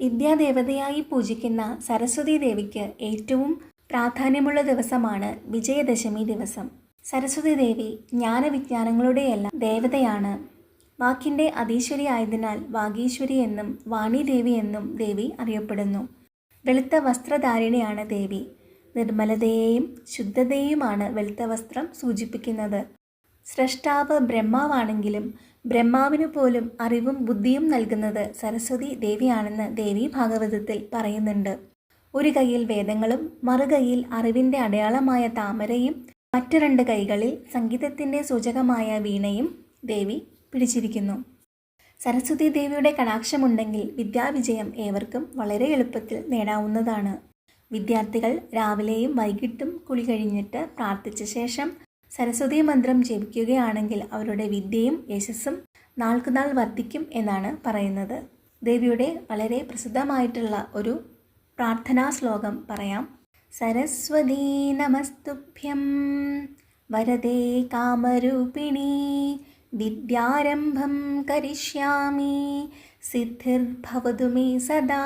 വിദ്യാദേവതയായി പൂജിക്കുന്ന സരസ്വതി ദേവിക്ക് ഏറ്റവും പ്രാധാന്യമുള്ള ദിവസമാണ് വിജയദശമി ദിവസം. സരസ്വതി ദേവി ജ്ഞാനവിജ്ഞാനങ്ങളുടെയെല്ലാം ദേവതയാണ്. വാക്കിന്റെ അതീശ്വരി ആയതിനാൽ വാഗീശ്വരി എന്നും വാണിദേവി എന്നും ദേവി അറിയപ്പെടുന്നു. വെളുത്ത വസ്ത്രധാരിണിയാണ് ദേവി. നിർമ്മലതയെയും ശുദ്ധതയെയുമാണ് വെളുത്ത വസ്ത്രം സൂചിപ്പിക്കുന്നത്. സ്രഷ്ടാവ് ബ്രഹ്മാവാണെങ്കിലും ബ്രഹ്മാവിനു പോലും അറിവും ബുദ്ധിയും നൽകുന്നത് സരസ്വതി ദേവിയാണെന്ന് ദേവി ഭാഗവതത്തിൽ പറയുന്നുണ്ട്. ഒരു കൈയിൽ വേദങ്ങളും മറുകൈയിൽ അറിവിന്റെ അടയാളമായ താമരയും മറ്റു രണ്ട് കൈകളിൽ സംഗീതത്തിന്റെ സൂചകമായ വീണയും ദേവി പിടിച്ചിരിക്കുന്നു. സരസ്വതി ദേവിയുടെ കടാക്ഷമുണ്ടെങ്കിൽ വിദ്യാവിജയം ഏവർക്കും വളരെ എളുപ്പത്തിൽ നേടാവുന്നതാണ്. വിദ്യാർത്ഥികൾ രാവിലെയും വൈകിട്ടും കുളി കഴിഞ്ഞിട്ട് പ്രാർത്ഥിച്ച ശേഷം സരസ്വതി മന്ത്രം ജപിക്കുകയാണെങ്കിൽ അവരുടെ വിദ്യയും യശസ്സും നാൾക്കുനാൾ വർദ്ധിക്കും എന്നാണ് പറയുന്നത്. ദേവിയുടെ വളരെ പ്രസിദ്ധമായിട്ടുള്ള ഒരു പ്രാർത്ഥനാ ശ്ലോകം പറയാം. സരസ്വതീ നമസ്തുഭ്യം. വരദേ കാമരൂപിണി. വിദ്യാരംഭം കരിഷ്യാമി. സിദ്ധിർഭവതു മേ സദാ.